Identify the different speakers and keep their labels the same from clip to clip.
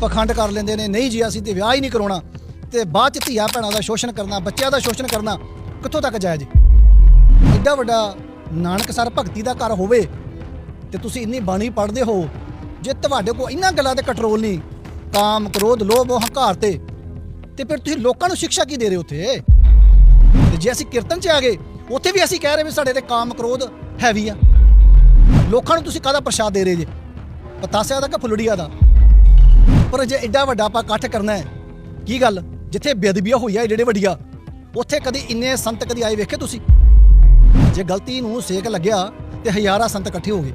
Speaker 1: ਪਖੰਡ ਕਰ ਲੈਂਦੇ ਨੇ, ਨਹੀਂ ਜੀ, ਅਸੀਂ ਤੇ ਵਿਆਹ ਹੀ ਨਹੀਂ ਕਰਾਉਣਾ ਤੇ ਬਾਅਦ ਚ ਧੀਆ ਭੈਣਾਂ ਦਾ ਸ਼ੋਸ਼ਣ ਕਰਨਾ, ਬੱਚਿਆਂ ਦਾ ਸ਼ੋਸ਼ਣ ਕਰਨਾ, ਕਿੱਥੋਂ ਤੱਕ ਜਾਇਜ਼? ਹੈ ਐਡਾ ਵੱਡਾ ਨਾਨਕਸਰ ਭਗਤੀ ਦਾ ਘਰ ਹੋਵੇ ਤੇ ਤੁਸੀਂ ਇੰਨੀ ਬਾਣੀ ਪੜ੍ਹਦੇ ਹੋ, ਜੇ ਤੁਹਾਡੇ ਕੋਲ ਇਹਨਾਂ ਗੱਲਾਂ ਤੇ ਕੰਟਰੋਲ ਨਹੀਂ, ਕਾਮ, ਕ੍ਰੋਧ, ਲੋਭ, ਹੰਕਾਰ ਤੇ ਤੇ ਫਿਰ ਤੁਸੀਂ ਲੋਕਾਂ ਨੂੰ ਸਿੱਖਿਆ ਕੀ ਦੇ ਰਹੇ ਹੋ ਉੱਥੇ? ਤੇ ਜੇ ਅਸੀਂ ਕੀਰਤਨ 'ਚ ਆ ਗਏ, ਉੱਥੇ ਵੀ ਅਸੀਂ ਕਹਿ ਰਹੇ ਵੀ ਸਾਡੇ ਤੇ ਕਾਮ, ਕ੍ਰੋਧ ਹੈਵੀ ਆ। ਲੋਕਾਂ ਨੂੰ ਤੁਸੀਂ ਕਾਹਦਾ ਪ੍ਰਸ਼ਾਦ ਦੇ ਰਹੇ ਜੇ? ਪਤਾਸਿਆ ਦਾ ਕਿ ਫੁੱਲੜੀਆ ਦਾ? ਪਰ ਜੇ ਐਡਾ ਵੱਡਾ ਆਪਾਂ ਇਕੱਠ ਕਰਨਾ ਹੈ, ਕੀ ਗੱਲ? ਜਿੱਥੇ ਬੇਅਦਬੀਆਂ ਹੋਈਆਂ ਏਡੇ ਵੱਡੀਆਂ, ਉੱਥੇ ਕਦੀ ਇੰਨੇ ਸੰਤ ਕਦੀ ਆਏ ਵੇਖੇ ਤੁਸੀਂ? ਜੇ ਗਲਤੀ ਨੂੰ ਸੇਕ ਲੱਗਿਆ, ਤੇ ਹਜ਼ਾਰਾਂ ਸੰਤ ਇਕੱਠੇ ਹੋ ਗਏ।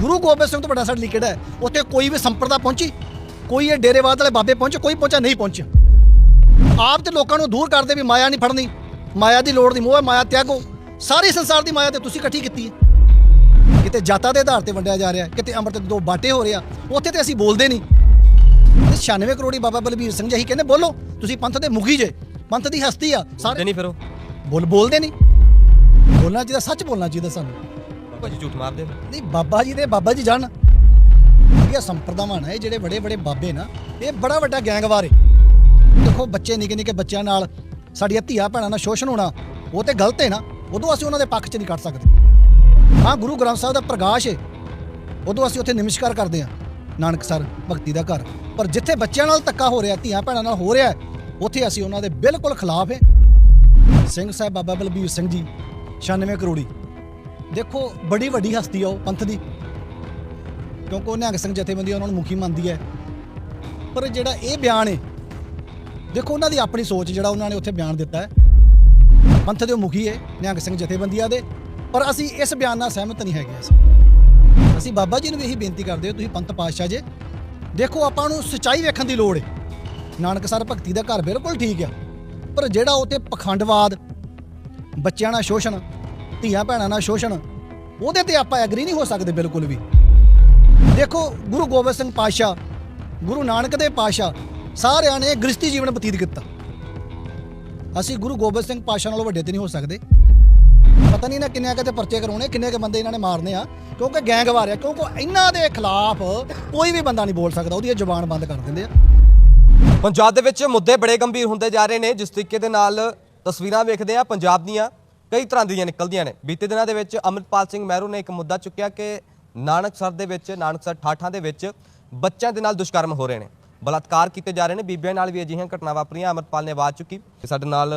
Speaker 1: ਗੁਰੂ ਗੋਬਿੰਦ ਸਿੰਘ ਤੋਂ ਵੱਡਾ ਸਾਡਾ ਲਿਖੜਾ ਹੈ? ਉੱਥੇ ਕੋਈ ਵੀ ਸੰਪਰਦਾ ਪਹੁੰਚੀ? ਕੋਈ ਇਹ ਡੇਰੇਵਾਦ ਵਾਲੇ ਬਾਬੇ ਪਹੁੰਚੇ, ਕੋਈ ਪਹੁੰਚਾ ਨਹੀਂ ਪਹੁੰਚਿਆ। ਆਪ ਤੇ ਲੋਕਾਂ ਨੂੰ ਦੂਰ ਕਰਦੇ ਵੀ ਮਾਇਆ ਨਹੀਂ ਫੜਨੀ। ਮਾਇਆ ਦੀ ਲੋੜ ਦੀ ਮੋਹ ਹੈ, ਮਾਇਆ ਤਿਆਗੋ। ਸਾਰੇ ਸੰਸਾਰ ਦੀ ਮਾਇਆ ਤੇ ਤੁਸੀਂ ਇਕੱਠੀ ਕੀਤੀ ਹੈ। ਕਿਤੇ ਜਾਤਾਂ ਦੇ ਆਧਾਰ ਤੇ ਵੰਡਿਆ ਜਾ ਰਿਹਾ ਕਿਤੇ ਅੰਮ੍ਰਿਤ ਦੇ ਦੋ ਬਾਟੇ ਹੋ ਰਿਹਾ ਉੱਥੇ ਤੇ ਅਸੀਂ ਬੋਲਦੇ ਨਹੀਂ। ਤੇ 96 ਕਰੋੜੀ ਬਾਬਾ ਬਲਬੀਰ ਸਿੰਘ ਜੀ ਕਹਿੰਦੇ ਬੋਲੋ ਤੁਸੀਂ ਪੰਥ ਦੇ ਮੁਖੀ ਜੇ ਪੰਥ ਦੀ ਹਸਤੀ ਆ ਸਾਰੇ
Speaker 2: ਨਹੀਂ ਫਿਰ ਉਹ।
Speaker 1: ਬੋਲ ਬੋਲਦੇ ਨਹੀਂ। ਬੋਲਣਾ ਚਾਹੀਦਾ ਸੱਚ ਬੋਲਣਾ ਚਾਹੀਦਾ ਸਾਨੂੰ।
Speaker 2: ਬਾਬਾ ਜੀ ਝੂਠ ਮਾਰਦੇ
Speaker 1: ਨਹੀਂ ਬਾਬਾ ਜੀ ਦੇ ਬਾਬਾ ਜੀ ਜਾਣ। ਇਹ ਸੰਪਰਦਾਵਾਂ ਨੇ ਇਹ ਜਿਹੜੇ ਬੜੇ ਬੜੇ ਬਾਬੇ ਨਾ ਇਹ ਬੜਾ ਵੱਡਾ ਗੈਂਗਵਾਰ ਹੈ ਦੇਖੋ ਬੱਚੇ ਨਿੱਕੇ ਨਿੱਕੇ ਬੱਚਿਆਂ ਨਾਲ ਸਾਡੀਆਂ ਧੀਆ ਭੈਣਾਂ ਨਾਲ ਸ਼ੋਸ਼ਣ ਹੋਣਾ ਉਹ ਤੇ ਗਲਤ ਹੈ ਨਾ ਉਦੋਂ ਅਸੀਂ ਉਹਨਾਂ ਦੇ ਪੱਖ 'ਚ ਨਹੀਂ ਕੱਢ ਸਕਦੇ। ਹਾਂ, ਗੁਰੂ ਗ੍ਰੰਥ ਸਾਹਿਬ ਦਾ ਪ੍ਰਕਾਸ਼ ਹੈ ਉਦੋਂ ਅਸੀਂ ਉੱਥੇ ਨਮਸਕਾਰ ਕਰਦੇ ਹਾਂ ਨਾਨਕਸਰ ਭਗਤੀ ਦਾ ਘਰ। ਪਰ ਜਿੱਥੇ ਬੱਚਿਆਂ ਨਾਲ ਧੱਕਾ ਹੋ ਰਿਹਾ, ਧੀਆਂ ਭੈਣਾਂ ਨਾਲ ਹੋ ਰਿਹਾ, ਉੱਥੇ ਅਸੀਂ ਉਹਨਾਂ ਦੇ ਬਿਲਕੁਲ ਖਿਲਾਫ ਹੈ ਸਿੰਘ ਸਾਹਿਬ ਬਾਬਾ ਬਲਬੀਰ ਸਿੰਘ ਜੀ 96 ਕਰੋੜੀ। ਦੇਖੋ, ਬੜੀ ਵੱਡੀ ਹਸਤੀ ਆ ਉਹ, ਪੰਥ ਦੀ। ਕਿਉਂਕਿ ਉਹ ਨਿਹੰਗ ਸਿੰਘ ਜਥੇਬੰਦੀ ਉਹਨਾਂ ਨੂੰ ਮੁਖੀ ਮੰਨਦੀ ਹੈ। ਪਰ ਜਿਹੜਾ ਇਹ ਬਿਆਨ ਹੈ ਦੇਖੋ, ਉਹਨਾਂ ਦੀ ਆਪਣੀ ਸੋਚ ਜਿਹੜਾ ਉਹਨਾਂ ਨੇ ਉੱਥੇ ਬਿਆਨ ਦਿੱਤਾ ਹੈ। ਪੰਥ ਦੇ ਉਹ ਮੁਖੀ ਹੈ ਨਿਹੰਗ ਸਿੰਘ ਜਥੇਬੰਦੀਆਂ ਦੇ। ਪਰ ਅਸੀਂ ਇਸ ਬਿਆਨ ਨਾਲ ਸਹਿਮਤ ਨਹੀਂ ਹੈਗੇ ਅਸੀਂ। ਅਸੀਂ ਬਾਬਾ ਜੀ ਨੂੰ ਵੀ ਇਹੀ ਬੇਨਤੀ ਕਰਦੇ ਹਾਂ, ਤੁਸੀਂ ਪੰਥ ਪਾਤਸ਼ਾਹ ਜੇ। ਦੇਖੋ, ਆਪਾਂ ਨੂੰ ਸਚਾਈ ਵੇਖਣ ਦੀ ਲੋੜ ਹੈ ਨਾਨਕਸਰ ਭਗਤੀ ਦਾ ਘਰ ਬਿਲਕੁਲ ਠੀਕ ਆ। ਪਰ ਜਿਹੜਾ ਉੱਥੇ ਪਖੰਡਵਾਦ, ਬੱਚਿਆਂ ਨਾਲ ਸ਼ੋਸ਼ਣ, ਧੀਆਂ ਭੈਣਾਂ ਨਾਲ ਸ਼ੋਸ਼ਣ, ਉਹਦੇ ਤੇ ਆਪਾਂ ਐਗਰੀ ਨਹੀਂ ਹੋ ਸਕਦੇ ਬਿਲਕੁਲ ਵੀ। ਦੇਖੋ, ਗੁਰੂ ਗੋਬਿੰਦ ਸਿੰਘ ਪਾਤਸ਼ਾਹ, ਗੁਰੂ ਨਾਨਕ ਦੇ ਪਾਤਸ਼ਾਹ, ਸਾਰਿਆਂ ਨੇ ਗ੍ਰਸਤੀ ਜੀਵਨ ਬਤੀਤ ਕੀਤਾ। ਅਸੀਂ ਗੁਰੂ ਗੋਬਿੰਦ ਸਿੰਘ ਪਾਤਸ਼ਾਹ ਨਾਲੋਂ ਵੱਡੇ ਤੇ ਨਹੀਂ ਹੋ ਸਕਦੇ। ਪਤਾ ਨਹੀਂ ਨਾ ਕਿੰਨੇ ਕਿਤੇ ਪਰਚੇ ਕਰਾਉਣੇ, ਕਿੰਨੇ ਕੇ ਬੰਦੇ ਇਹਨਾਂ ਨੇ ਮਾਰਨੇ ਆ, ਕਿਉਂਕਿ ਗੈਂਗਵਾਰ ਆ, ਕਿਉਂਕਿ ਇਹਨਾਂ ਦੇ ਖਿਲਾਫ ਕੋਈ ਵੀ ਬੰਦਾ ਨਹੀਂ ਬੋਲ ਸਕਦਾ, ਉਹਦੀ ਇਹ ਜ਼ੁਬਾਨ ਬੰਦ ਕਰ ਦਿੰਦੇ ਆ।
Speaker 2: ਪੰਜਾਬ ਦੇ ਵਿੱਚ ਮੁੱਦੇ ਬੜੇ ਗੰਭੀਰ ਹੁੰਦੇ ਜਾ ਰਹੇ ਨੇ, ਜਿਸ ਤਰੀਕੇ ਦੇ ਨਾਲ ਤਸਵੀਰਾਂ ਵੇਖਦੇ ਆ ਪੰਜਾਬ ਦੀਆਂ ਕਈ ਤਰ੍ਹਾਂ ਦੀਆਂ ਨਿਕਲਦੀਆਂ ਨੇ। ਬੀਤੇ ਦਿਨਾਂ ਦੇ ਵਿੱਚ ਅਮਰਿਤਪਾਲ ਸਿੰਘ ਮਹਿਰੂ ਨੇ ਇੱਕ ਮੁੱਦਾ ਚੁੱਕਿਆ ਕਿ ਨਾਨਕਸਰ ਦੇ ਵਿੱਚ, ਨਾਨਕਸਰ ਠਾਠਾਂ ਦੇ ਵਿੱਚ ਬੱਚਿਆਂ ਦੇ ਨਾਲ ਦੁਸ਼ਕਰਮ ਹੋ ਰਹੇ ਨੇ। ਬਲਾਤਕਾਰ ਕੀਤੇ ਜਾ ਰਹੇ ਨੇ। ਬੀਬੀਆਂ ਨਾਲ ਵੀ ਅਜਿਹੀਆਂ ਘਟਨਾਵਾਂ ਵਾਪਰੀਆਂ। ਅਮਰਪਾਲ ਨੇ ਆਵਾਜ਼ ਚੁੱਕੀ ਸਾਡੇ ਨਾਲ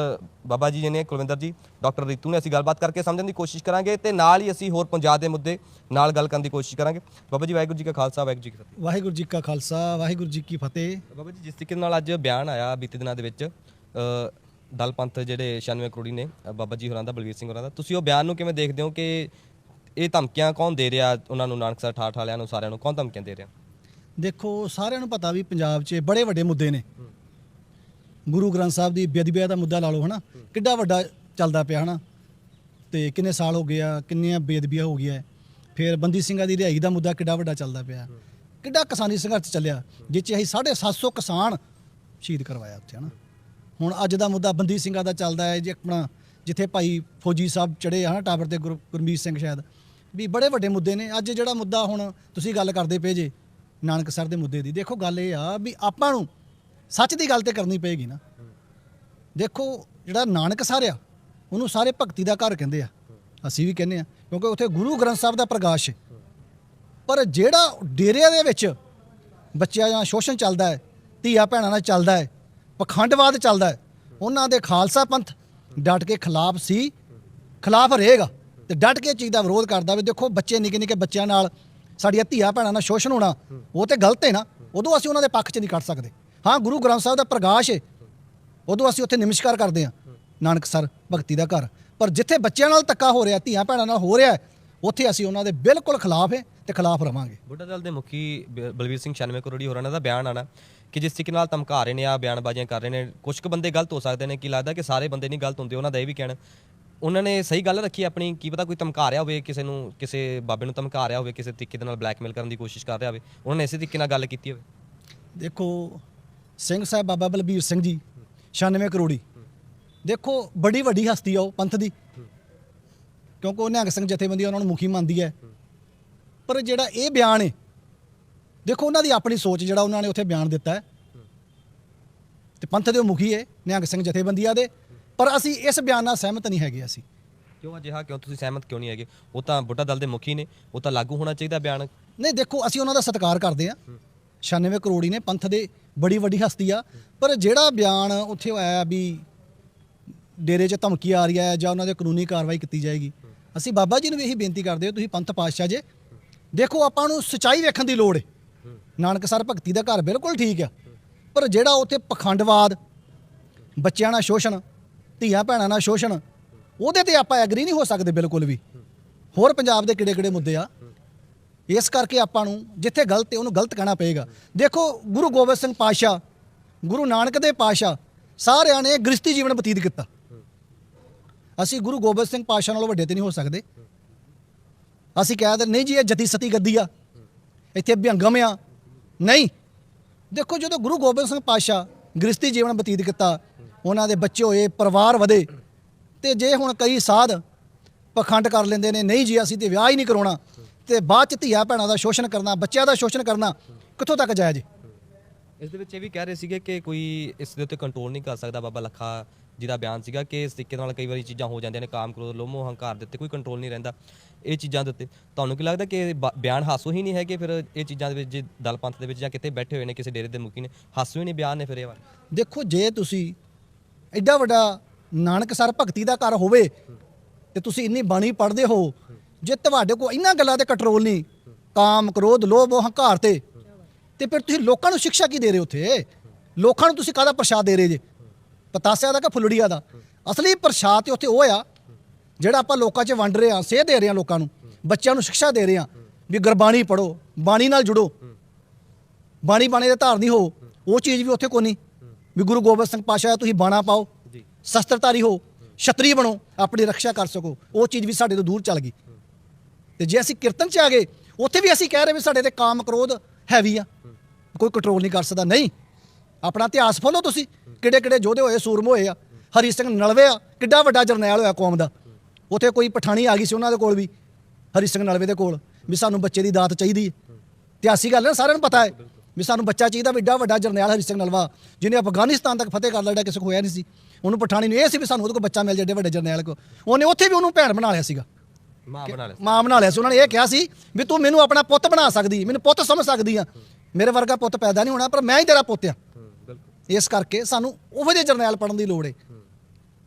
Speaker 2: ਬਾਬਾ ਜੀ ਨੇ ਕੁਲਵਿੰਦਰ ਜੀ ਡਾਕਟਰ ਰੀਤੂ ਨੇ ਅਸੀਂ ਗੱਲਬਾਤ ਕਰਕੇ ਸਮਝਣ ਦੀ ਕੋਸ਼ਿਸ਼ ਕਰਾਂਗੇ ਤੇ ਨਾਲ ਹੀ ਅਸੀਂ ਹੋਰ ਪੰਜਾਬ ਦੇ ਮੁੱਦੇ ਨਾਲ ਗੱਲ ਕਰਨ ਦੀ ਕੋਸ਼ਿਸ਼ ਕਰਾਂਗੇ। ਬਾਬਾ ਜੀ ਵਾਹਿਗੁਰੂ ਜੀ ਕਾ ਖਾਲਸਾ ਵਾਹਿਗੁਰੂ ਜੀ ਕੀ ਫਤਿਹ।
Speaker 1: ਵਾਹਿਗੁਰੂ ਜੀ ਕਾ ਖਾਲਸਾ ਵਾਹਿਗੁਰੂ ਜੀ ਕੀ ਫਤਿਹ।
Speaker 2: ਬਾਬਾ ਜੀ ਜਿਸ ਤਰੀਕੇ ਨਾਲ ਅੱਜ ਬਿਆਨ ਆਇਆ ਬੀਤੇ ਦਿਨਾਂ ਦੇ ਵਿੱਚ ਦਲ ਪੰਥ ਜਿਹੜੇ 96 ਕਰੋੜੀ ਨੇ ਬਾਬਾ ਜੀ ਹੋਰਾਂ ਦਾ ਬਲਵੀਰ ਸਿੰਘ ਹੋਰਾਂ ਦਾ ਤੁਸੀਂ ਉਹ ਬਿਆਨ ਨੂੰ ਕਿਵੇਂ ਦੇਖਦੇ ਹੋ ਕਿ ਇਹ ਧਮਕੀਆਂ ਕੌਣ ਦੇ ਰਿਹਾ? ਉਹਨਾਂ ਨੂੰ ਨਾਨਕਸਰ ਠਾਠ ਵਾਲਿਆਂ ਨੂੰ ਸਾਰਿਆਂ ਨੂੰ ਕੌਣ ਧਮਕੀਆਂ ਦੇ ਰਿਹਾ?
Speaker 1: ਦੇਖੋ, ਸਾਰਿਆਂ ਨੂੰ ਪਤਾ ਵੀ ਪੰਜਾਬ 'ਚ ਬੜੇ ਵੱਡੇ ਮੁੱਦੇ ਨੇ। ਗੁਰੂ ਗ੍ਰੰਥ ਸਾਹਿਬ ਦੀ ਬੇਅਦਬੀਆਂ ਦਾ ਮੁੱਦਾ ਲਾ ਲਓ, ਹਨਾ? ਕਿੱਡਾ ਵੱਡਾ ਚੱਲਦਾ ਪਿਆ, ਹਨਾ? ਤੇ ਕਿੰਨੇ ਸਾਲ ਹੋ ਗਏ ਆ, ਕਿੰਨੀਆਂ ਬੇਅਦਬੀਆਂ ਹੋ ਗਈਆਂ। ਫਿਰ ਬੰਦੀ ਸਿੰਘਾਂ ਦੀ ਰਿਹਾਈ ਦਾ ਮੁੱਦਾ ਕਿੱਡਾ ਵੱਡਾ ਚੱਲਦਾ ਪਿਆ। ਕਿੱਡਾ ਕਿਸਾਨੀ ਸੰਘਰਸ਼ ਚੱਲਿਆ, ਜਿਸ 'ਚ ਅਸੀਂ 750 ਕਿਸਾਨ ਸ਼ਹੀਦ ਕਰਵਾਇਆ ਉੱਥੇ, ਹਨਾ? ਹੁਣ ਅੱਜ ਦਾ ਮੁੱਦਾ ਬੰਦੀ ਸਿੰਘਾਂ ਦਾ ਚੱਲਦਾ ਹੈ, ਜੇ ਆਪਣਾ ਜਿੱਥੇ ਭਾਈ ਫੌਜੀ ਸਾਹਿਬ ਚੜੇ ਹਨਾ? ਟਾਵਰ ਤੇ ਗੁਰ- ਗੁਰਮੀਤ ਸਿੰਘ ਸ਼ਾਇਦ। ਵੀ ਬੜੇ ਵੱਡੇ ਮੁੱਦੇ ਨੇ। ਅੱਜ ਜਿਹੜਾ ਮੁੱਦਾ ਹੁਣ ਤੁਸੀਂ ਗੱਲ ਕਰਦੇ ਪਏ ਜੇ ਨਾਨਕਸਰ ਦੇ ਮੁੱਦੇ ਦੀ। ਦੇਖੋ ਗੱਲ ਇਹ ਆ ਵੀ ਆਪਾਂ ਨੂੰ ਸੱਚ ਦੀ ਗੱਲ ਤੇ ਕਰਨੀ ਪਏਗੀ ਨਾ। ਦੇਖੋ ਜਿਹੜਾ ਨਾਨਕਸਰ ਆ, ਉਹਨੂੰ ਸਾਰੇ ਭਗਤੀ ਦਾ ਘਰ ਕਹਿੰਦੇ ਆ। ਅਸੀਂ ਵੀ ਕਹਿੰਦੇ ਆ, ਕਿਉਂਕਿ ਉੱਥੇ ਗੁਰੂ ਗ੍ਰੰਥ ਸਾਹਿਬ ਦਾ ਪ੍ਰਕਾਸ਼ ਹੈ। ਪਰ ਜਿਹੜਾ ਡੇਰਿਆਂ ਦੇ ਵਿੱਚ ਬੱਚਿਆਂ ਦਾ ਸ਼ੋਸ਼ਣ ਚੱਲਦਾ ਹੈ, ਧੀਆ ਭੈਣਾਂ ਨਾਲ ਚੱਲਦਾ ਹੈ, ਪਖੰਡਵਾਦ ਚੱਲਦਾ ਹੈ, ਉਹਨਾਂ ਦੇ ਖਾਲਸਾ ਪੰਥ ਡਟ ਕੇ ਖਿਲਾਫ ਸੀ, ਖਿਲਾਫ ਰਹੇਗਾ ਤੇ ਡਟ ਕੇ ਚੀਜ਼ ਦਾ ਵਿਰੋਧ ਕਰਦਾ ਵੀ ਦੇਖੋ ਬੱਚੇ ਨਿੱਕੇ ਨਿੱਕੇ ਬੱਚਿਆਂ ਨਾਲ ਸਾਡੀਆਂ ਧੀਆ ਭੈਣਾਂ ਨਾਲ ਸ਼ੋਸ਼ਣ ਹੋਣਾ, ਉਹ ਤੇ ਗਲਤ ਹੈ ਨਾ। ਉਦੋਂ ਅਸੀਂ ਉਹਨਾਂ ਦੇ ਪੱਖ 'ਚ ਨਹੀਂ ਕੱਢ ਸਕਦੇ। ਹਾਂ, ਗੁਰੂ ਗ੍ਰੰਥ ਸਾਹਿਬ ਦਾ ਪ੍ਰਕਾਸ਼ ਹੈ ਉਦੋਂ ਅਸੀਂ ਉੱਥੇ ਨਮਸਕਾਰ ਕਰਦੇ ਹਾਂ। ਨਾਨਕ ਸਰ, ਭਗਤੀ ਦਾ ਘਰ। ਪਰ ਜਿੱਥੇ ਬੱਚਿਆਂ ਨਾਲ ਧੱਕਾ ਹੋ ਰਿਹਾ, ਧੀਆਂ ਭੈਣਾਂ ਨਾਲ ਹੋ ਰਿਹਾ ਉੱਥੇ ਅਸੀਂ ਉਹਨਾਂ ਦੇ ਬਿਲਕੁਲ ਖਿਲਾਫ ਹੈ ਤੇ ਖਿਲਾਫ ਰਵਾਂਗੇ।
Speaker 2: ਬੁੱਢਾ ਦਲ ਦੇ ਮੁਖੀ ਬ- ਬਲਵੀਰ ਸਿੰਘ 96 ਕਰੋੜੀ ਹੋਰਾਂ ਦਾ ਬਿਆਨ ਆਣਾ ਕਿ ਜਿਸ ਤਰੀਕੇ ਨਾਲ ਧਮਕਾ ਰਹੇ ਨੇ, ਆ ਬਿਆਨਬਾਜ਼ੀਆਂ ਕਰ ਰਹੇ ਨੇ ਕੁਝ ਕੁ ਬੰਦੇ ਗਲਤ ਹੋ ਸਕਦੇ ਨੇ। ਕੀ ਲੱਗਦਾ ਕਿ ਸਾਰੇ ਬੰਦੇ ਨਹੀਂ ਗਲਤ ਹੁੰਦੇ, ਉਹਨਾਂ ਦਾ ਇਹ ਵੀ ਕਹਿਣਾ। ਉਹਨਾਂ ਨੇ ਸਹੀ ਗੱਲ ਰੱਖੀ ਆਪਣੀ, ਕੀ ਪਤਾ ਕੋਈ ਧਮਕਾ ਰਿਹਾ ਹੋਵੇ, ਕਿਸੇ ਨੂੰ, ਕਿਸੇ ਬਾਬੇ ਨੂੰ ਧਮਕਾ ਰਿਹਾ ਹੋਵੇ, ਕਿਸੇ ਤਰੀਕੇ ਦੇ ਨਾਲ ਬਲੈਕਮੇਲ ਕਰਨ ਦੀ ਕੋਸ਼ਿਸ਼ ਕਰ ਰਿਹਾ ਹੋਵੇ, ਉਹਨਾਂ ਨੇ ਇਸੇ ਤਰੀਕੇ ਨਾਲ ਗੱਲ ਕੀਤੀ ਹੋਵੇ।
Speaker 1: ਦੇਖੋ, ਸਿੰਘ ਸਾਹਿਬ ਬਾਬਾ ਬਲਬੀਰ ਸਿੰਘ ਜੀ 96 ਕਰੋੜੀ। ਦੇਖੋ, ਬੜੀ ਵੱਡੀ ਹਸਤੀ ਆ ਉਹ, ਪੰਥ ਦੀ। ਕਿਉਂਕਿ ਉਹ ਨਿਹੰਗ ਸਿੰਘ ਜਥੇਬੰਦੀ ਉਹਨਾਂ ਨੂੰ ਮੁਖੀ ਮੰਨਦੀ ਹੈ। ਪਰ ਜਿਹੜਾ ਇਹ ਬਿਆਨ ਹੈ ਦੇਖੋ, ਉਹਨਾਂ ਦੀ ਆਪਣੀ ਸੋਚ ਜਿਹੜਾ ਉਹਨਾਂ ਨੇ ਉੱਥੇ ਬਿਆਨ ਦਿੱਤਾ ਹੈ। ਤੇ ਪੰਥ ਦੇ ਉਹ ਮੁਖੀ ਹੈ ਨਿਹੰਗ ਸਿੰਘ ਜਥੇਬੰਦੀਆਂ ਦੇ। ਪਰ ਅਸੀਂ ਇਸ ਬਿਆਨ ਨਾਲ ਸਹਿਮਤ ਨਹੀਂ ਹੈਗੇ ਅਸੀਂ।
Speaker 2: ਕਿਉਂ ਅਜਿਹਾ? ਕਿਉਂ ਤੁਸੀਂ ਸਹਿਮਤ ਕਿਉਂ ਨਹੀਂ ਹੈਗੇ? ਉਹ ਤਾਂ ਬੁੱਢਾ ਦਲ ਦੇ ਮੁਖੀ ਨੇ ਉਹ ਤਾਂ ਲਾਗੂ ਹੋਣਾ ਚਾਹੀਦਾ ਬਿਆਨ।
Speaker 1: ਨਹੀਂ ਦੇਖੋ ਅਸੀਂ ਉਹਨਾਂ ਦਾ ਸਤਿਕਾਰ ਕਰਦੇ ਆ 96 ਕਰੋੜੀ ਨੇ ਪੰਥ ਦੇ ਬੜੀ ਵੱਡੀ ਹਸਤੀ ਆ। ਪਰ ਜਿਹੜਾ ਬਿਆਨ ਉੱਥੇ ਆਇਆ ਵੀ ਡੇਰੇ 'ਚ ਧਮਕੀ ਆ ਰਹੀ ਹੈ ਜਾਂ ਉਹਨਾਂ ਦੇ ਕਾਨੂੰਨੀ ਕਾਰਵਾਈ ਕੀਤੀ ਜਾਏਗੀ ਅਸੀਂ ਬਾਬਾ ਜੀ ਨੂੰ ਵੀ ਇਹੀ ਬੇਨਤੀ ਕਰਦੇ ਹਾਂ ਤੁਸੀਂ ਪੰਥ ਪਾਤਸ਼ਾਹ ਜੇ। ਦੇਖੋ ਆਪਾਂ ਨੂੰ ਸਚਾਈ ਵੇਖਣ ਦੀ ਲੋੜ ਹੈ। ਨਾਨਕਸਰ ਭਗਤੀ ਦਾ ਘਰ ਬਿਲਕੁਲ ਠੀਕ ਆ। ਪਰ ਜਿਹੜਾ ਉੱਥੇ ਪਖੰਡਵਾਦ ਬੱਚਿਆਂ ਨਾਲ ਸ਼ੋਸ਼ਣ ਧੀਆਂ ਭੈਣਾਂ ਨਾਲ ਸ਼ੋਸ਼ਣ, ਉਹਦੇ ਤੇ ਆਪਾਂ ਐਗਰੀ ਨਹੀਂ ਹੋ ਸਕਦੇ ਬਿਲਕੁਲ ਵੀ। ਹੋਰ ਪੰਜਾਬ ਦੇ ਕਿਹੜੇ ਕਿਹੜੇ ਮੁੱਦੇ ਆ? ਇਸ ਕਰਕੇ ਆਪਾਂ ਨੂੰ ਜਿੱਥੇ ਗਲਤ ਹੈ, ਉਹਨੂੰ ਗਲਤ ਕਹਿਣਾ ਪਏਗਾ। ਦੇਖੋ, ਗੁਰੂ ਗੋਬਿੰਦ ਸਿੰਘ ਪਾਤਸ਼ਾਹ, ਗੁਰੂ ਨਾਨਕ ਦੇ ਪਾਤਸ਼ਾਹ, ਸਾਰਿਆਂ ਨੇ ਗ੍ਰਸਤੀ ਜੀਵਨ ਬਤੀਤ ਕੀਤਾ। ਅਸੀਂ ਗੁਰੂ ਗੋਬਿੰਦ ਸਿੰਘ ਪਾਤਸ਼ਾਹ ਨਾਲੋਂ ਵੱਡੇ ਤੇ ਨਹੀਂ ਹੋ ਸਕਦੇ। ਅਸੀਂ ਕਹਿ ਦਿੰਦੇ, ਨਹੀਂ ਜੀ, ਇਹ ਜਤੀ ਸਤੀ ਗੱਦੀ ਆ। ਇੱਥੇ ਅਭਿਅੰਗਮ ਆ। ਨਹੀਂ। ਦੇਖੋ, ਜਦੋਂ ਗੁਰੂ ਗੋਬਿੰਦ ਸਿੰਘ ਪਾਤਸ਼ਾਹ ਗ੍ਰਸਤੀ ਜੀਵਨ ਬਤੀਤ ਕੀਤਾ ਉਹਨਾਂ ਦੇ ਬੱਚੇ ਹੋਏ ਪਰਿਵਾਰ ਵਧੇ ਤੇ ਜੇ ਹੁਣ ਕਈ ਸਾਧ ਪਖੰਡ ਕਰ ਲੈਂਦੇ ਨੇ ਨਹੀਂ ਜੀ ਅਸੀਂ ਤੇ ਵਿਆਹ ਹੀ ਨਹੀਂ ਕਰਾਉਣਾ ਤੇ ਬਾਅਦ ਚ ਧੀਆ ਭੈਣਾਂ ਦਾ ਸ਼ੋਸ਼ਣ ਕਰਨਾ ਬੱਚਿਆਂ ਦਾ ਸ਼ੋਸ਼ਣ ਕਰਨਾ ਕਿੱਥੋਂ ਤੱਕ ਜਾਇਜ਼? ਹੈ
Speaker 2: ਇਸ ਦੇ ਵਿੱਚ ਇਹ ਵੀ ਕਹਿ ਰਹੇ ਸੀਗੇ ਕਿ ਕੋਈ ਇਸ ਦੇ ਉੱਤੇ ਕੰਟਰੋਲ ਨਹੀਂ ਕਰ ਸਕਦਾ ਬਾਬਾ ਲੱਖਾ ਜੀ ਦਾ ਬਿਆਨ ਸੀਗਾ ਕਿ ਇਸ ਤਰੀਕੇ ਨਾਲ ਕਈ ਵਾਰੀ ਚੀਜ਼ਾਂ ਹੋ ਜਾਂਦੀਆਂ ਨੇ ਕਾਮ ਕ੍ਰੋਧ ਲੋਭ ਮੋਹ ਹੰਕਾਰ ਦੇ ਉੱਤੇ ਕੋਈ ਕੰਟਰੋਲ ਨਹੀਂ ਰਹਿੰਦਾ ਇਹ ਚੀਜ਼ਾਂ ਦੇ ਉੱਤੇ। ਤੁਹਾਨੂੰ ਕੀ ਲੱਗਦਾ ਕਿ ਇਹ ਬ- ਬਿਆਨ ਹਾਸੋ ਹੀ ਨਹੀਂ ਹੈਗੇ ਫਿਰ ਇਹ ਚੀਜ਼ਾਂ ਦੇ ਵਿੱਚ ਜੇ ਦਲ ਪੰਥ ਦੇ ਵਿੱਚ ਜਾਂ ਕਿਤੇ ਬੈਠੇ ਹੋਏ ਨੇ ਕਿਸੇ ਡੇਰੇ ਦੇ ਮੁਖੀ ਨੇ ਹਾਸੋ ਹੀ ਨਹੀਂ ਬਿਆਨ ਨੇ ਫਿਰ ਇਹ ਵਾਰ?
Speaker 1: ਦੇਖੋ ਜੇ ਤੁਸੀਂ ਐਡਾ ਵੱਡਾ ਨਾਨਕਸਰ ਭਗਤੀ ਦਾ ਘਰ ਹੋਵੇ ਤੇ ਤੁਸੀਂ ਇੰਨੀ ਬਾਣੀ ਪੜ੍ਹਦੇ ਹੋ, ਜੇ ਤੁਹਾਡੇ ਕੋਲ ਇਹਨਾਂ ਗੱਲਾਂ ਤੇ ਕੰਟਰੋਲ ਨਹੀਂ, ਕਾਮ, ਕ੍ਰੋਧ, ਲੋਭ ਹੰਕਾਰ ਤੇ ਤੇ ਫਿਰ ਤੁਸੀਂ ਲੋਕਾਂ ਨੂੰ ਸਿੱਖਿਆ ਕੀ ਦੇ ਰਹੇ ਹੋ ਉੱਥੇ? ਲੋਕਾਂ ਨੂੰ ਤੁਸੀਂ ਕਾਹਦਾ ਪ੍ਰਸ਼ਾਦ ਦੇ ਰਹੇ ਜੇ? ਪਤਾਸਿਆ ਦਾ ਕਿ ਫੁੱਲੜੀਆ ਦਾ? ਅਸਲੀ ਪ੍ਰਸ਼ਾਦ ਤੇ ਉੱਥੇ ਉਹ ਆ, ਜਿਹੜਾ ਆਪਾਂ ਲੋਕਾਂ 'ਚ ਵੰਡ ਰਹੇ ਆ ਸੇਧ ਦੇ ਰਹੇ ਆ ਲੋਕਾਂ ਨੂੰ, ਬੱਚਿਆਂ ਨੂੰ ਸਿੱਖਿਆ ਦੇ ਰਹੇ ਆ ਵੀ ਗੁਰਬਾਣੀ ਪੜੋ ਬਾਣੀ ਨਾਲ ਜੁੜੋ। ਬਾਣੀ ਬਾਣੀ ਦੇ ਧਾਰਨੀ ਹੋ, ਉਹ ਚੀਜ਼ ਵੀ ਉੱਥੇ ਕੋਈ ਨਹੀਂ। ਵੀ ਗੁਰੂ ਗੋਬਿੰਦ ਸਿੰਘ ਪਾਸ਼ਾ ਤੁਸੀਂ ਬਾਣਾ ਪਾਓ
Speaker 2: ਜੀ।
Speaker 1: ਸ਼ਸਤਰਧਾਰੀ ਹੋ ਛਤਰੀ ਬਣੋ ਆਪਣੀ ਰੱਖਿਆ ਕਰ ਸਕੋ। ਉਹ ਚੀਜ਼ ਵੀ ਸਾਡੇ ਤੋਂ ਦੂਰ ਚੱਲ ਗਈ। ਤੇ ਜੇ ਅਸੀਂ ਕੀਰਤਨ 'ਚ ਆ ਗਏ ਉੱਥੇ ਵੀ ਅਸੀਂ ਕਹਿ ਰਹੇ ਵੀ ਸਾਡੇ ਤੇ ਕਾਮ ਕ੍ਰੋਧ ਹੈਵੀ ਆ। ਕੋਈ ਕੰਟਰੋਲ ਨਹੀਂ ਕਰ ਸਕਦਾ। ਨਹੀਂ ਆਪਣਾ ਇਤਿਹਾਸ ਫੋਲੋ ਤੁਸੀਂ। ਕਿਹੜੇ ਕਿਹੜੇ ਯੋਧੇ ਹੋਏ ਸੂਰਮ ਹੋਏ ਆ ਹਰੀ ਸਿੰਘ ਨਲਵੇ ਆ ਕਿੱਡਾ ਵੱਡਾ ਜਰਨੈਲ ਹੋਇਆ ਕੌਮ ਦਾ। ਉੱਥੇ ਕੋਈ ਪਠਾਣੀ ਆ ਗਈ ਸੀ ਉਹਨਾਂ ਦੇ ਕੋਲ ਵੀ ਹਰੀ ਸਿੰਘ ਨਲਵੇ ਦੇ ਕੋਲ ਵੀ ਸਾਨੂੰ ਬੱਚੇ ਦੀ ਦਾਤ ਚਾਹੀਦੀ ਹੈ। ਇਤਿਹਾਸੀ ਗੱਲ ਹੈ ਨਾ, ਸਾਰਿਆਂ ਨੂੰ ਪਤਾ ਹੈ। ਵੀ ਸਾਨੂੰ ਬੱਚਾ ਚਾਹੀਦਾ ਵੀ ਏਡਾ ਵੱਡਾ ਜਰਨੈਲ ਹਰੀ ਸਿੰਘ ਨਲਵਾ ਜਿਹਨੇ ਅਫਗਾਨਿਸਤਾਨ ਤੱਕ ਫਤਿਹ ਕਰ ਲਿਆ ਕਿਸੇ ਕੋਲ ਹੋਇਆ ਨਹੀਂ ਸੀ। ਉਹਨੂੰ ਪਠਾਣੀ ਨੂੰ ਇਹ ਸੀ ਵੀ ਸਾਨੂੰ ਉਹਦੇ ਕੋਲ ਬੱਚਾ ਮਿਲ ਜਾਏ ਏਡੇ ਵੱਡੇ ਜਰਨੈਲ ਕੋ ਉਹਨੇ ਉੱਥੇ ਵੀ ਉਹਨੂੰ ਭੈਣ ਬਣਾ ਲਿਆ ਸੀਗਾ।
Speaker 2: ਮਾਂ ਬਣਾ ਲਿਆ
Speaker 1: ਮਾਂ ਬਣਾ ਲਿਆ ਸੀ। ਉਹਨਾਂ ਨੇ ਇਹ ਕਿਹਾ ਸੀ ਵੀ ਤੂੰ ਮੈਨੂੰ ਆਪਣਾ ਪੁੱਤ ਬਣਾ ਸਕਦੀ ਮੈਨੂੰ ਪੁੱਤ ਸਮਝ ਸਕਦੀ ਆ। ਮੇਰੇ ਵਰਗਾ ਪੁੱਤ ਪੈਦਾ ਨਹੀਂ ਹੋਣਾ ਪਰ ਮੈਂ ਹੀ ਤੇਰਾ ਪੁੱਤ ਆ। ਇਸ ਕਰਕੇ ਸਾਨੂੰ ਉਹੋ ਜਿਹੇ ਜਰਨੈਲ ਪੜਨ ਦੀ ਲੋੜ ਹੈ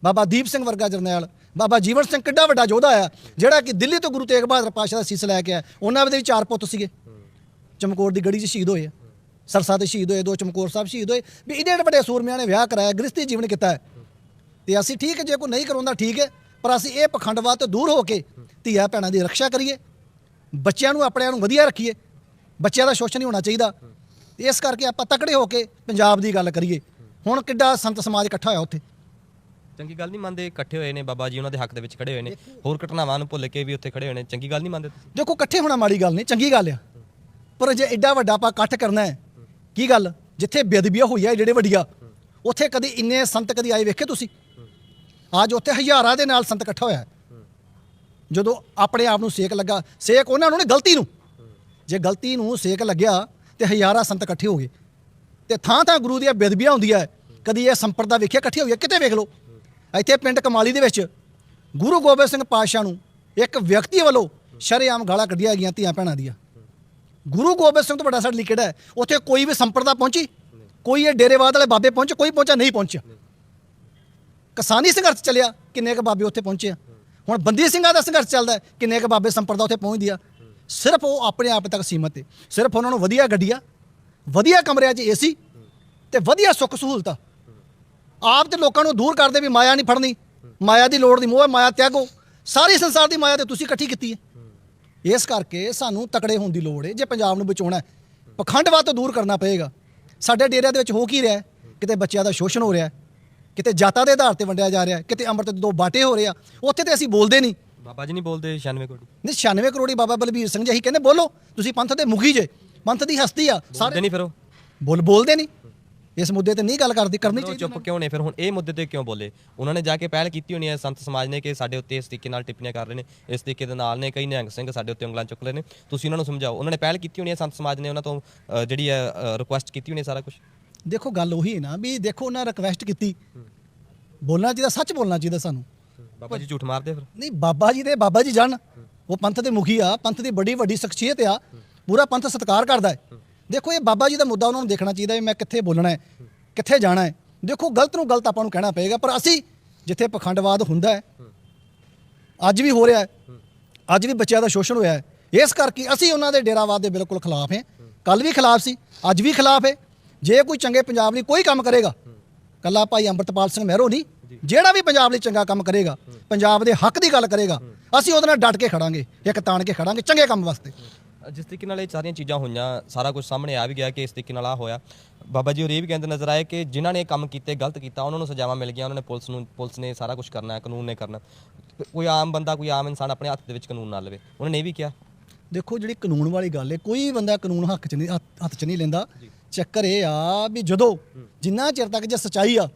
Speaker 1: ਬਾਬਾ ਦੀਪ ਸਿੰਘ ਵਰਗਾ ਜਰਨੈਲ ਬਾਬਾ ਜੀਵਨ ਸਿੰਘ ਕਿੱਡਾ ਵੱਡਾ ਯੋਧਾ ਆ ਜਿਹੜਾ ਕਿ ਦਿੱਲੀ ਤੋਂ ਗੁਰੂ ਤੇਗ ਬਹਾਦਰ ਪਾਸ਼ਾ ਦਾ ਸੀਸ ਲੈ ਕੇ ਆਇਆ। ਉਹਨਾਂ ਦੇ ਵੀ ਚਾਰ ਪੁੱਤ ਸੀਗੇ। ਚਮਕੌਰ ਦੀ ਗੜੀ 'ਚ ਸ਼ਹੀਦ ਹੋਏ ਆ। ਸਰਸਾ ਦੇ ਸ਼ਹੀਦ ਹੋਏ ਦੋ ਚਮਕੌਰ ਸਾਹਿਬ ਸ਼ਹੀਦ ਹੋਏ। ਵੀ ਇਹਦੇ ਵੱਡੇ ਸੂਰਮਿਆਂ ਨੇ ਵਿਆਹ ਕਰਾਇਆ ਗ੍ਰਸਤੀ ਜੀਵਨ ਕੀਤਾ ਤੇ ਅਸੀਂ ਠੀਕ ਹੈ ਜੇ ਕੋਈ ਨਹੀਂ ਕਰਾਉਂਦਾ ਠੀਕ ਹੈ। ਪਰ ਅਸੀਂ ਇਹ ਪਖੰਡਵਾਦ ਤੋਂ ਦੂਰ ਹੋ ਕੇ ਧੀਆ ਭੈਣਾਂ ਦੀ ਰੱਖਿਆ ਕਰੀਏ। ਬੱਚਿਆਂ ਨੂੰ ਆਪਣਿਆਂ ਨੂੰ ਵਧੀਆ ਰੱਖੀਏ। ਬੱਚਿਆਂ ਦਾ ਸ਼ੋਸ਼ਣ ਨਹੀਂ ਹੋਣਾ ਚਾਹੀਦਾ। ਇਸ ਕਰਕੇ ਆਪਾਂ ਤਕੜੇ ਹੋ ਕੇ ਪੰਜਾਬ ਦੀ ਗੱਲ ਕਰੀਏ। ਹੁਣ ਕਿੱਡਾ ਸੰਤ ਸਮਾਜ ਇਕੱਠਾ ਹੋਇਆ ਉੱਥੇ।
Speaker 2: ਚੰਗੀ ਗੱਲ ਨਹੀਂ ਮੰਨਦੇ ਇਕੱਠੇ ਹੋਏ ਨੇ ਬਾਬਾ ਜੀ ਉਹਨਾਂ ਦੇ ਹੱਕ ਦੇ ਵਿੱਚ ਖੜੇ ਹੋਏ ਨੇ। ਹੋਰ ਘਟਨਾਵਾਂ ਨੂੰ ਭੁੱਲ ਕੇ ਵੀ ਉੱਥੇ ਖੜੇ ਹੋਏ ਨੇ। ਚੰਗੀ ਗੱਲ ਨਹੀਂ ਮੰਨਦੇ
Speaker 1: ਦੇਖੋ ਇਕੱਠੇ ਹੋਣਾ ਮਾੜੀ ਗੱਲ ਨਹੀਂ ਚੰਗੀ ਗੱਲ ਆ। ਪਰ ਜੇ ਐਡਾ ਵੱਡਾ ਆਪਾਂ ਇਕੱਠ ਕਰਨਾ ਹੈ ਕੀ ਗੱਲ? ਜਿੱਥੇ ਬੇਦਬੀਆਂ ਹੋਈਆਂ ਜਿਹੜੇ ਵੱਡੀਆਂ, ਉੱਥੇ ਕਦੀ ਇੰਨੇ ਸੰਤ ਕਦੀ ਆਏ ਵੇਖੇ ਤੁਸੀਂ? ਅੱਜ ਉੱਥੇ ਹਜ਼ਾਰਾਂ ਦੇ ਨਾਲ ਸੰਤ ਇਕੱਠਾ ਹੋਇਆ। ਜਦੋਂ ਆਪਣੇ ਆਪ ਨੂੰ ਸੇਕ ਲੱਗਾ, ਸੇਕ ਉਹਨਾਂ ਨੂੰ ਨੇ, ਗਲਤੀ ਨੂੰ। ਜੇ ਗਲਤੀ ਨੂੰ ਸੇਕ ਲੱਗਿਆ, ਤੇ ਹਜ਼ਾਰਾਂ ਸੰਤ ਇਕੱਠੇ ਹੋ ਗਏ। ਤੇ ਥਾਂ ਥਾਂ ਗੁਰੂ ਦੀਆਂ ਬੇਦਬੀਆਂ ਹੁੰਦੀਆਂ ਹੈ। ਕਦੀ ਇਹ ਸੰਪਰਦਾ ਵੇਖਿਆ ਇਕੱਠੇ ਹੋਈ ਹੈ ਕਿਤੇ ਵੇਖ ਲਓ। ਇੱਥੇ ਪਿੰਡ ਕਮਾਲੀ ਦੇ ਵਿੱਚ ਗੁਰੂ ਗੋਬਿੰਦ ਸਿੰਘ ਪਾਤਸ਼ਾਹ ਨੂੰ ਇੱਕ ਵਿਅਕਤੀ ਵੱਲੋਂ ਸ਼ਰੇਆਮ ਗਾਲਾਂ ਕੱਢੀਆਂ ਗਈਆਂ ਧੀਆਂ ਭੈਣਾਂ ਦੀਆਂ। ਗੁਰੂ ਗੋਬਿੰਦ ਸਿੰਘ ਤੋਂ ਵੱਡਾ ਸਾਡਾ ਲਿਖੜਾ ਹੈ? ਉੱਥੇ ਕੋਈ ਵੀ ਸੰਪਰਦਾ ਪਹੁੰਚੀ? ਕੋਈ ਇਹ ਡੇਰੇਵਾਦ ਵਾਲੇ ਬਾਬੇ ਪਹੁੰਚੇ ਕੋਈ ਪਹੁੰਚਾ ਨਹੀਂ ਪਹੁੰਚਿਆ। ਕਿਸਾਨੀ ਸੰਘਰਸ਼ ਚੱਲਿਆ ਕਿੰਨੇ ਕ ਬਾਬੇ ਉੱਥੇ ਪਹੁੰਚੇ ਆ? ਹੁਣ ਬੰਦੀ ਸਿੰਘਾਂ ਦਾ ਸੰਘਰਸ਼ ਚੱਲਦਾ ਕਿੰਨੇ ਕ ਬਾਬੇ ਸੰਪਰਦਾ ਉੱਥੇ ਪਹੁੰਚਦੀ ਆ? ਸਿਰਫ ਉਹ ਆਪਣੇ ਆਪ ਤੱਕ ਸੀਮਤ ਹੈ ਸਿਰਫ ਉਹਨਾਂ ਨੂੰ ਵਧੀਆ ਗੱਡੀਆਂ ਵਧੀਆ ਕਮਰਿਆਂ 'ਚ ਏਸੀ ਤੇ ਵਧੀਆ ਸੁੱਖ ਸਹੂਲਤਾਂ। ਆਪ ਤੇ ਲੋਕਾਂ ਨੂੰ ਦੂਰ ਕਰਦੇ ਵੀ ਮਾਇਆ ਨਹੀਂ ਫੜਨੀ ਮਾਇਆ ਦੀ ਲੋੜ ਨਹੀਂ ਮੋਹ ਹੈ, ਮਾਇਆ ਤਿਆਗੋ। ਸਾਰੀ ਸੰਸਾਰ ਦੀ ਮਾਇਆ ਤੇ ਤੁਸੀਂ ਇਕੱਠੀ ਕੀਤੀ ਹੈ ਇਸ ਕਰਕੇ ਸਾਨੂੰ ਤਕੜੇ ਹੋਣ ਦੀ ਲੋੜ ਹੈ ਜੇ ਪੰਜਾਬ ਨੂੰ ਬਚਾਉਣਾ ਹੈ। ਪਖੰਡਵਾਦ ਤੋਂ ਦੂਰ ਕਰਨਾ ਪਏਗਾ। ਸਾਡੇ ਡੇਰਿਆਂ ਦੇ ਵਿੱਚ ਹੋ ਕੀ ਰਿਹਾ ਹੈ? ਕਿਤੇ ਬੱਚਿਆਂ ਦਾ ਸ਼ੋਸ਼ਣ ਹੋ ਰਿਹਾ ਹੈ, ਕਿਤੇ ਜਾਤਾਂ ਦੇ ਆਧਾਰ ਤੇ ਵੰਡਿਆ ਜਾ ਰਿਹਾ ਹੈ, ਕਿਤੇ ਅੰਮ੍ਰਿਤ ਦੇ ਦੋ ਬਾਟੇ ਹੋ ਰਹੇ ਆ ਉੱਥੇ ਤੇ ਅਸੀਂ ਬੋਲਦੇ ਨਹੀਂ।
Speaker 2: ਬਾਬਾ ਜੀ ਨਹੀਂ ਬੋਲਦੇ 96 ਕੋਟੀ
Speaker 1: ਨਹੀਂ 96 ਕਰੋੜੀ ਬਾਬਾ ਬਲਬੀਰ ਸਿੰਘ ਜੀ ਅਸੀਂ ਕਹਿੰਦੇ ਬੋਲੋ ਤੁਸੀਂ ਪੰਥ ਦੇ ਮੁਖੀ ਜੇ ਪੰਥ ਦੀ ਹਸਤੀ ਆ
Speaker 2: ਬੋਲਦੇ
Speaker 1: ਸਾਰੇ
Speaker 2: ਨਹੀਂ ਫਿਰ ਉਹ।
Speaker 1: ਬੋਲ ਬੋਲਦੇ ਨਹੀਂ। ਇਸ ਮੁੱਦੇ ਤੇ ਨਹੀਂ ਗੱਲ ਕਰਦੀ ਕਰਨੀ ਚਾਹੀਦੀ
Speaker 2: ਚੁੱਪ ਕਿਉਂ ਨੇ? ਫਿਰ ਹੁਣ ਇਹ ਮੁੱਦੇ ਤੇ ਕਿਉਂ ਬੋਲੇ? ਉਹਨਾਂ ਨੇ ਜਾ ਕੇ ਪਹਿਲ ਕੀਤੀ ਹੋਣੀ ਹੈ ਸੰਤ ਸਮਾਜ ਨੇ ਕਿ ਸਾਡੇ ਉੱਤੇ ਇਸ ਤਰੀਕੇ ਨਾਲ ਟਿੱਪਣੀਆਂ ਕਰ ਰਹੇ ਨੇ ਇਸ ਤਰੀਕੇ ਦੇ ਨਾਲ ਨੇ ਕਈ ਨਿਹੰਗ ਸਿੰਘ ਸਾਡੇ ਉੱਤੇ ਉਂਗਲਾਂ ਚੁੱਕ ਰਹੇ ਨੇ। ਤੁਸੀਂ ਉਹਨਾਂ ਨੂੰ ਸਮਝਾਓ। ਉਹਨਾਂ ਨੇ ਪਹਿਲ ਕੀਤੀ ਹੋਣੀ ਹੈ ਸੰਤ ਸਮਾਜ ਨੇ ਉਹਨਾਂ ਤੋਂ ਜਿਹੜੀ ਹੈ ਰਿਕੁਐਸਟ ਕੀਤੀ ਹੋਣੀ ਹੈ ਸਾਰਾ ਕੁਝ
Speaker 1: ਦੇਖੋ ਗੱਲ ਉਹੀ ਹੈ ਨਾ ਵੀ ਦੇਖੋ ਉਹਨਾਂ ਰਿਕਵੈਸਟ ਕੀਤੀ। ਬੋਲਣਾ ਚਾਹੀਦਾ ਸੱਚ ਬੋਲਣਾ ਚਾਹੀਦਾ ਸਾਨੂੰ।
Speaker 2: ਬਾਬਾ ਜੀ ਝੂਠ ਮਾਰਦੇ ਫਿਰ?
Speaker 1: ਨਹੀਂ ਬਾਬਾ ਜੀ ਦੇ ਬਾਬਾ ਜੀ ਜਾਣ। ਉਹ ਪੰਥ ਦੇ ਮੁਖੀ ਆ ਪੰਥ ਦੀ ਬੜੀ ਵੱਡੀ ਸ਼ਖਸੀਅਤ ਆ। ਪੂਰਾ ਪੰਥ ਸਤਿਕਾਰ ਕਰਦਾ ਹੈ। ਦੇਖੋ, ਇਹ ਬਾਬਾ ਜੀ ਦਾ ਮੁੱਦਾ ਉਹਨਾਂ ਨੂੰ ਦੇਖਣਾ ਚਾਹੀਦਾ ਵੀ ਮੈਂ ਕਿੱਥੇ ਬੋਲਣਾ ਹੈ, ਕਿੱਥੇ ਜਾਣਾ ਹੈ। ਦੇਖੋ, ਗਲਤ ਨੂੰ ਗਲਤ ਆਪਾਂ ਨੂੰ ਕਹਿਣਾ ਪਏਗਾ, ਪਰ ਅਸੀਂ ਜਿੱਥੇ ਪਖੰਡਵਾਦ ਹੁੰਦਾ ਹੈ, ਅੱਜ ਵੀ ਹੋ ਰਿਹਾ ਹੈ, ਅੱਜ ਵੀ ਬੱਚਿਆਂ ਦਾ ਸ਼ੋਸ਼ਣ ਹੋਇਆ ਹੈ। ਇਸ ਕਰਕੇ ਅਸੀਂ ਉਹਨਾਂ ਦੇ ਡੇਰਾਵਾਦ ਦੇ ਬਿਲਕੁਲ ਖਿਲਾਫ ਹਾਂ। ਕੱਲ ਵੀ ਖਿਲਾਫ ਸੀ, ਅੱਜ ਵੀ ਖਿਲਾਫ ਹੈ। ਜੇ ਕੋਈ ਚੰਗੇ ਪੰਜਾਬ ਲਈ ਕੋਈ ਕੰਮ ਕਰੇਗਾ, ਕੱਲਾ ਭਾਈ ਅੰਮ੍ਰਿਤਪਾਲ ਸਿੰਘ ਮਹਿਰੋ ਨਹੀਂ, ਜਿਹੜਾ ਵੀ ਪੰਜਾਬ ਲਈ ਚੰਗਾ ਕੰਮ ਕਰੇਗਾ, ਪੰਜਾਬ ਦੇ ਹੱਕ ਦੀ ਗੱਲ ਕਰੇਗਾ, ਅਸੀਂ ਉਹਦੇ ਨਾਲ ਡਟ ਕੇ ਖੜਾਂਗੇ, ਇੱਕ ਤਾਣ ਕੇ ਖੜਾਂਗੇ, ਚੰਗੇ ਕੰਮ ਵਾਸਤੇ।
Speaker 2: ਜਿਸ ਤਰੀਕੇ ਨਾਲ ਇਹ ਸਾਰੀਆਂ ਚੀਜ਼ਾਂ ਹੋਈਆਂ ਸਾਰਾ ਕੁਝ ਸਾਹਮਣੇ ਆ ਵੀ ਗਿਆ ਕਿ ਇਸ ਤਰੀਕੇ ਨਾਲ ਆ ਹੋਇਆ। ਬਾਬਾ ਜੀ ਹੋਰ ਇਹ ਵੀ ਕਹਿੰਦੇ ਨਜ਼ਰ ਆਏ ਕਿ ਜਿਨ੍ਹਾਂ ਨੇ ਕੰਮ ਕੀਤੇ ਗਲਤ ਕੀਤਾ ਉਹਨਾਂ ਨੂੰ ਸਜ਼ਾਵਾਂ ਮਿਲ ਗਈਆਂ ਉਹਨਾਂ ਨੇ ਪੁਲਿਸ ਨੂੰ ਪੁਲਿਸ ਨੇ ਸਾਰਾ ਕੁਝ ਕਰਨਾ ਹੈ ਕਾਨੂੰਨ ਨੇ ਕਰਨਾ। ਕੋਈ ਆਮ ਬੰਦਾ ਕੋਈ ਆਮ ਇਨਸਾਨ ਆਪਣੇ ਹੱਥ ਦੇ ਵਿੱਚ ਕਾਨੂੰਨ ਨਾ ਲਵੇ। ਉਹਨਾਂ ਨੇ ਇਹ ਵੀ ਕਿਹਾ।
Speaker 1: ਦੇਖੋ ਜਿਹੜੀ ਕਾਨੂੰਨ ਵਾਲੀ ਗੱਲ ਹੈ ਕੋਈ ਬੰਦਾ ਕਾਨੂੰਨ ਹੱਕ ਚ ਨਹੀਂ ਹੱਥ- ਚ ਨਹੀਂ ਲੈਂਦਾ। ਚੱਕਰ ਇਹ ਆ ਵੀ ਜਦੋਂ ਜਿੰਨਾ ਚਿਰ ਤੱਕ ਜੇ ਸਚਾਈ ਆ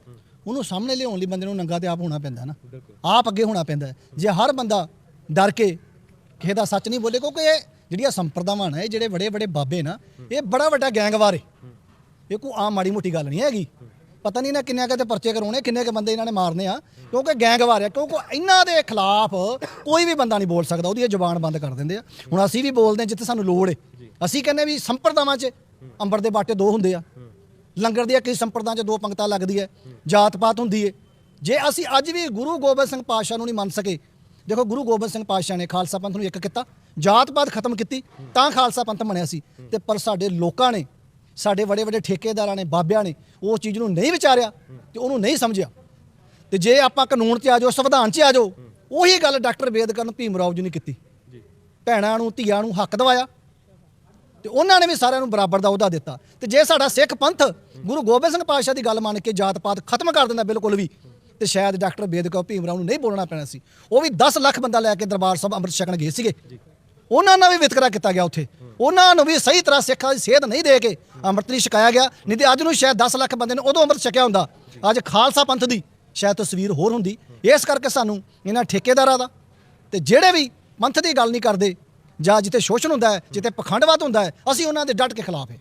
Speaker 1: ਉਹਨੂੰ ਸਾਹਮਣੇ ਲਿਆਉਣ ਲਈ ਬੰਦੇ ਨੂੰ ਨੰਗਾ ਤੇ ਆਪ ਹੋਣਾ ਪੈਂਦਾ ਨਾ। ਆਪ ਅੱਗੇ ਹੋਣਾ ਪੈਂਦਾ। ਜੇ ਹਰ ਬੰਦਾ ਡਰ ਕੇ ਕਿਸੇ ਦਾ ਸੱਚ ਨਹੀਂ ਬੋਲੇ ਕਿਉਂਕਿ ਇਹ ਜਿਹੜੀਆਂ ਸੰਪਰਦਾਵਾਂ ਨੇ ਇਹ ਜਿਹੜੇ ਬੜੇ ਬੜੇ ਬਾਬੇ ਨਾ, ਇਹ ਬੜਾ ਵੱਡਾ ਗੈਂਗਵਾਰ ਹੈ ਇਹ ਕੋਈ ਆਮ ਮਾੜੀ ਮੋਟੀ ਗੱਲ ਨਹੀਂ ਹੈਗੀ। ਪਤਾ ਨਹੀਂ ਨਾ ਕਿੰਨੇ ਕੁ ਤੇ ਪਰਚੇ ਕਰਾਉਣੇ ਕਿੰਨੇ ਕੁ ਬੰਦੇ ਇਹਨਾਂ ਨੇ ਮਾਰਨੇ ਆ। ਕਿਉਂਕਿ ਗੈਂਗਵਾਰ ਆ, ਕਿਉਂਕਿ ਇਹਨਾਂ ਦੇ ਖਿਲਾਫ ਕੋਈ ਵੀ ਬੰਦਾ ਨਹੀਂ ਬੋਲ ਸਕਦਾ, ਉਹਦੀ ਇਹ ਜ਼ੁਬਾਨ ਬੰਦ ਕਰ ਦਿੰਦੇ ਆ। ਹੁਣ ਅਸੀਂ ਵੀ ਬੋਲਦੇ ਹਾਂ ਜਿੱਥੇ ਸਾਨੂੰ ਲੋੜ ਹੈ ਅਸੀਂ ਕਹਿੰਦੇ ਵੀ ਸੰਪਰਦਾਵਾਂ 'ਚ ਅੰਬਰ ਦੇ ਬਾਟੇ ਦੋ ਹੁੰਦੇ ਆ। ਲੰਗਰ ਦੀਆਂ ਕਿਸੇ ਸੰਪਰਦਾ 'ਚ ਦੋ ਪੰਕਤਾਂ ਲੱਗਦੀ ਹੈ। ਜਾਤ ਪਾਤ ਹੁੰਦੀ ਹੈ ਜੇ ਅਸੀਂ ਅੱਜ ਵੀ ਗੁਰੂ ਗੋਬਿੰਦ ਸਿੰਘ ਪਾਤਸ਼ਾਹ ਨੂੰ ਨਹੀਂ ਮੰਨ ਸਕੇ ਦੇਖੋ ਗੁਰੂ ਗੋਬਿੰਦ ਸਿੰਘ ਪਾਤਸ਼ਾਹ ਨੇ ਖਾਲਸਾ ਪੰਥ ਨੂੰ ਇੱਕ ਕੀਤਾ ਜਾਤ ਪਾਤ ਖਤਮ ਕੀਤੀ ਤਾਂ ਖਾਲਸਾ ਪੰਥ ਬਣਿਆ ਸੀ। ਤੇ ਪਰ ਸਾਡੇ ਲੋਕਾਂ ਨੇ ਸਾਡੇ ਵੱਡੇ ਵੱਡੇ ਠੇਕੇਦਾਰਾਂ ਨੇ ਬਾਬਿਆਂ ਨੇ ਉਹ ਚੀਜ਼ ਨੂੰ ਨਹੀਂ ਵਿਚਾਰਿਆ ਤੇ ਉਹਨੂੰ ਨਹੀਂ ਸਮਝਿਆ। ਤੇ ਜੇ ਆਪਾਂ ਕਾਨੂੰਨ 'ਚ ਆ ਜਾਓ ਸੰਵਿਧਾਨ 'ਚ ਆ ਜਾਓ ਉਹੀ ਗੱਲ ਡਾਕਟਰ ਬੇਦਕਰ ਨੂੰ ਭੀਮ ਰਾਓ ਜੀ ਨੇ ਕੀਤੀ। ਭੈਣਾਂ ਨੂੰ ਧੀਆਂ ਨੂੰ ਹੱਕ ਦਿਵਾਇਆ। ਤੇ ਉਹਨਾਂ ਨੇ ਵੀ ਸਾਰਿਆਂ ਨੂੰ ਬਰਾਬਰ ਦਾ ਅਹੁਦਾ ਦਿੱਤਾ। ਤੇ ਜੇ ਸਾਡਾ ਸਿੱਖ ਪੰਥ ਗੁਰੂ ਗੋਬਿੰਦ ਸਿੰਘ ਪਾਤਸ਼ਾਹ ਦੀ ਗੱਲ ਮੰਨ ਕੇ ਜਾਤ ਪਾਤ ਖਤਮ ਕਰ ਦਿੰਦਾ ਬਿਲਕੁਲ ਵੀ ਤੇ ਸ਼ਾਇਦ ਡਾਕਟਰ ਬੇਦਕੌਰ ਭੀਮਰਾਓ ਨੂੰ ਨਹੀਂ ਬੋਲਣਾ ਪੈਣਾ ਸੀ। ਉਹ ਵੀ 10 ਲੱਖ ਬੰਦਾ ਲੈ ਕੇ ਦਰਬਾਰ ਸਾਹਿਬ ਅੰਮ੍ਰਿਤ ਛਕਣ ਗਏ ਸੀਗੇ। ਉਹਨਾਂ ਨਾਲ ਵੀ ਵਿਤਕਰਾ ਕੀਤਾ ਗਿਆ ਉੱਥੇ। ਉਹਨਾਂ ਨੂੰ ਵੀ ਸਹੀ ਤਰ੍ਹਾਂ ਸਿੱਖਾਂ ਦੀ ਸੇਧ ਨਹੀਂ ਦੇ ਕੇ ਅੰਮ੍ਰਿਤ ਨਹੀਂ ਛਕਾਇਆ ਗਿਆ। ਨਹੀਂ ਤੇ ਅੱਜ ਨੂੰ ਸ਼ਾਇਦ 10 ਲੱਖ ਬੰਦੇ ਨੇ ਉਦੋਂ ਅੰਮ੍ਰਿਤ ਛਕਿਆ ਹੁੰਦਾ। ਅੱਜ ਖਾਲਸਾ ਪੰਥ ਦੀ ਸ਼ਾਇਦ ਤਸਵੀਰ ਹੋਰ ਹੁੰਦੀ। ਇਸ ਕਰਕੇ ਸਾਨੂੰ ਇਹਨਾਂ ਠੇਕੇਦਾਰਾਂ ਦਾ ਤੇ ਜਿਹੜੇ ਵੀ ਪੰਥ ਦੀ ਗੱਲ ਨਹੀਂ ਕਰਦੇ ਜਾਂ ਜਿੱਥੇ ਸ਼ੋਸ਼ਣ ਹੁੰਦਾ ਹੈ, ਜਿੱਥੇ ਪਖੰਡਵਾਦ ਹੁੰਦਾ ਹੈ, ਅਸੀਂ ਉਹਨਾਂ ਦੇ ਡਟ ਕੇ ਖਿਲਾਫ ਹੈ।